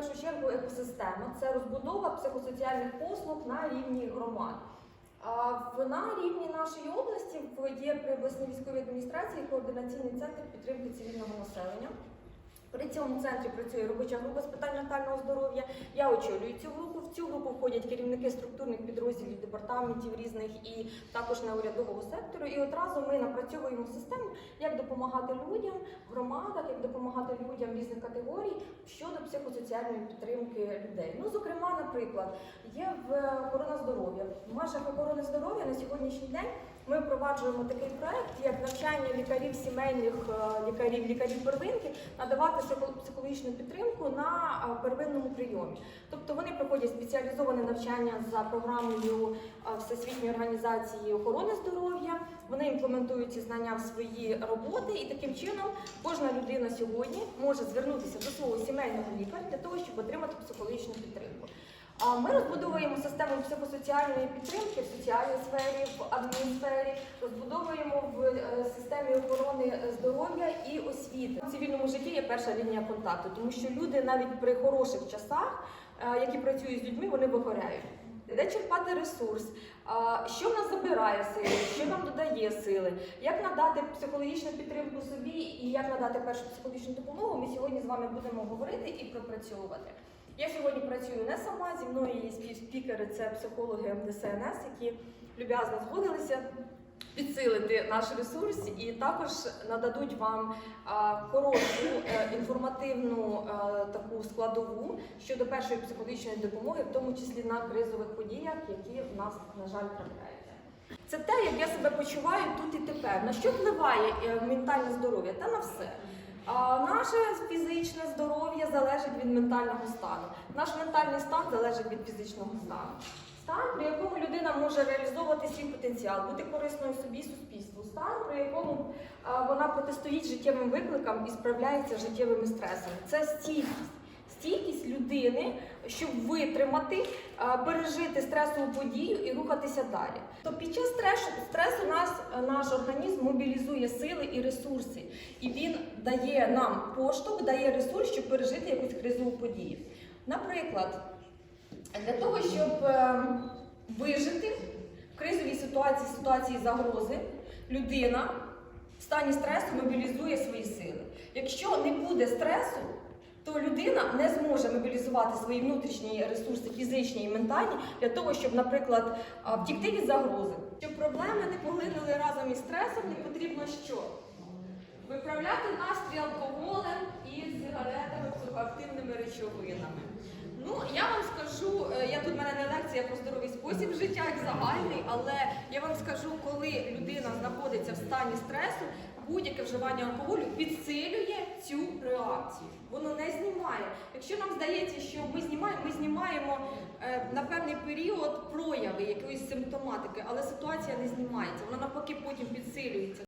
першу чергу екосистема, це розбудова психосоціальних послуг на рівні громад. А на рівні нашої області є при обласній військовій адміністрації координаційний центр підтримки цивільного населення. При цьому центрі працює робоча група з питань ментального здоров'я. Я очолюю цю групу. В цю групу входять керівники структурних підрозділів департаментів різних і також неурядового сектору. І одразу ми напрацьовуємо систему, як допомагати людям в громадах, як допомагати людям різних категорій щодо психосоціальної підтримки людей. Ну, зокрема, наприклад, є в охорона здоров'я. В межах охорони здоров'я на сьогоднішній день ми впроваджуємо такий проект, як навчання лікарів сімейних е, лікарів, лікарів первинки, надавати психо- психологічну підтримку на е, первинному прийомі. Тобто вони проходять спеціалізоване навчання за програмою е, Всесвітньої організації охорони здоров'я. Вони імплементують ці знання в свої роботи, і таким чином кожна людина сьогодні може звернутися до свого сімейного лікаря для того, щоб отримати психологічну підтримку. Ми розбудовуємо систему психосоціальної підтримки в соціальній сфері, в адмінсфері, розбудовуємо в е, системі охорони здоров'я і освіти. В цивільному житті є перша лінія контакту, тому що люди навіть при хороших часах, е, які працюють з людьми, вони вигоряють. Де черпати ресурс, що в нас забирає сили, що нам додає сили, як надати психологічну підтримку собі і як надати першу психологічну допомогу. Ми сьогодні з вами будемо говорити і пропрацьовувати. Я сьогодні працюю не сама, зі мною є співспікери, це психологи ДСНС, які люб'язно згодилися підсилити наш ресурс і також нададуть вам хорошу е, інформативну е, таку складову щодо першої психологічної допомоги, в тому числі на кризових подіях, які в нас, на жаль, трапляються. Це те, як я себе почуваю тут і тепер. На що впливає е, ментальне здоров'я? Та на все. Наше фізичне здоров'я залежить від ментального стану. Наш ментальний стан залежить від фізичного стану. Стан, при якому людина може реалізовувати свій потенціал, бути корисною собі суспільству. Стан, при якому а, вона протистоїть життєвим викликам і справляється життєвими стресами. Це стійкість. Стійкість людини, щоб витримати, пережити стресову подію і рухатися далі. То під час стресу, стресу нас е, наш організм мобілізує сили і ресурси, і він дає нам поштовх, дає ресурс, щоб пережити якусь кризову подію. Наприклад, для того, щоб е, вижити в кризовій ситуації, ситуації загрози, людина в стані стресу мобілізує свої сили. Якщо не буде стресу, то людина не зможе мобілізувати свої внутрішні ресурси, фізичні і ментальні, для того, щоб, наприклад, втікти від загрози. Щоб проблеми не поглинули разом із стресом, не потрібно що? Виправляти настрій алкоголем і сигаретами, психоактивними речовинами. Ну, я вам скажу, е, я тут в мене не лекція про здоровий спосіб життя, як загальний, але я вам скажу, коли людина знаходиться в стані стресу, будь-яке вживання алкоголю підсилює цю реакцію. Воно не знімає. Якщо нам здається, що ми знімаємо, ми знімаємо е, на певний період прояви якоїсь симптоматики, але ситуація не знімається. Вона навпаки потім підсилюється.